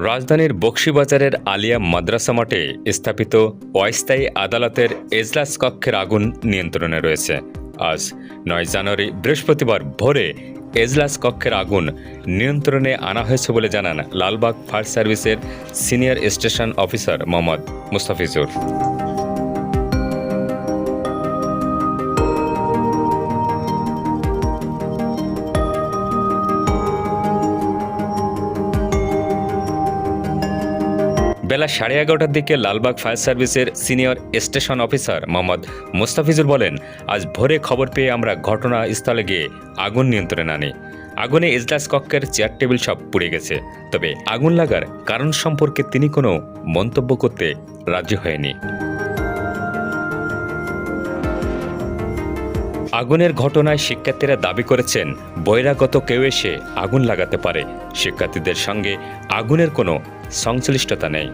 রাজধানীর বক্সিবাজারের আলিয়া মাদ্রাসা মাঠে স্থাপিত অস্থায়ী আদালতের এজলাস কক্ষের আগুন নিয়ন্ত্রণে রয়েছে। আজ নয় জানুয়ারি বৃহস্পতিবার ভোরে এজলাস কক্ষের আগুন নিয়ন্ত্রণে আনা হয়েছে বলে জানান লালবাগ ফায়ার সার্ভিসের senior station officer Mohammad Mustafizur. বেলা সাড়ে এগারোটার দিকে লালবাগ ফায়ার সার্ভিসের senior station officer Mohammad Mostafizur বলেন, আজ ভোরে খবর পেয়ে আমরা ঘটনাস্থলে গিয়ে আগুন নিয়ন্ত্রণে আনি। আগুনে এজলাস কক্ষের চেয়ার টেবিল সব পুড়ে গেছে। তবে আগুন লাগার কারণ সম্পর্কে তিনি কোনো মন্তব্য করতে রাজি হয়নি। আগুনের ঘটনায় শিক্ষার্থীরা দাবি করেছেন, বহিরাগত কেউ এসে আগুন লাগাতে পারে। শিক্ষার্থীদের সঙ্গে আগুনের কোনো সংশ্লিষ্টতা নেই।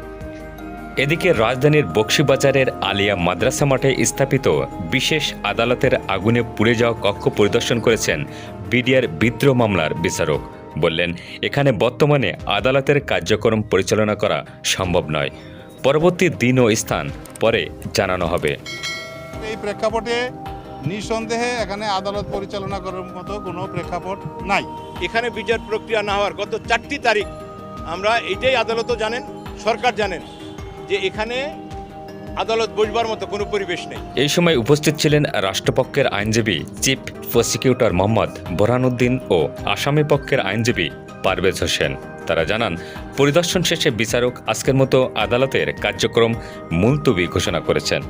এদিকে রাজধানীর বক্সিবাজারের আলিয়া মাদ্রাসা মাঠে স্থাপিত বিশেষ আদালতের আগুনে পুড়ে যাওয়া কক্ষ পরিদর্শন করেছেন বিডিআর বিদ্রোহ মামলার বিচারক। বললেন, এখানে বর্তমানে আদালতের কার্যক্রম পরিচালনা করা সম্ভব নয়। পরবর্তী দিন ও স্থান পরে জানানো হবে। এই প্রেক্ষাপটে নিঃসন্দেহে এখানে আদালত পরিচালনা করার মতো কোনো প্রেক্ষাপট নাই। এখানে বিচার প্রক্রিয়া না হওয়ার গত চারটি তারিখ আমরা এটাই আদালতও জানেন সরকার জানেন যে এখানে আদালত বসবার মতো কোনো পরিবেশ নেই। এই সময় উপস্থিত ছিলেন রাষ্ট্রপক্ষের আইনজীবী চিফ প্রসিকিউটর মোহাম্মদ বোরহানুদ্দিন ও আসামি পক্ষের আইনজীবী পারভেজ হোসেন। তারা জানান পরিদর্শন শেষে বিচারক আজকের মতো আদালতের কার্যক্রম মুলতবি ঘোষণা করেছেন।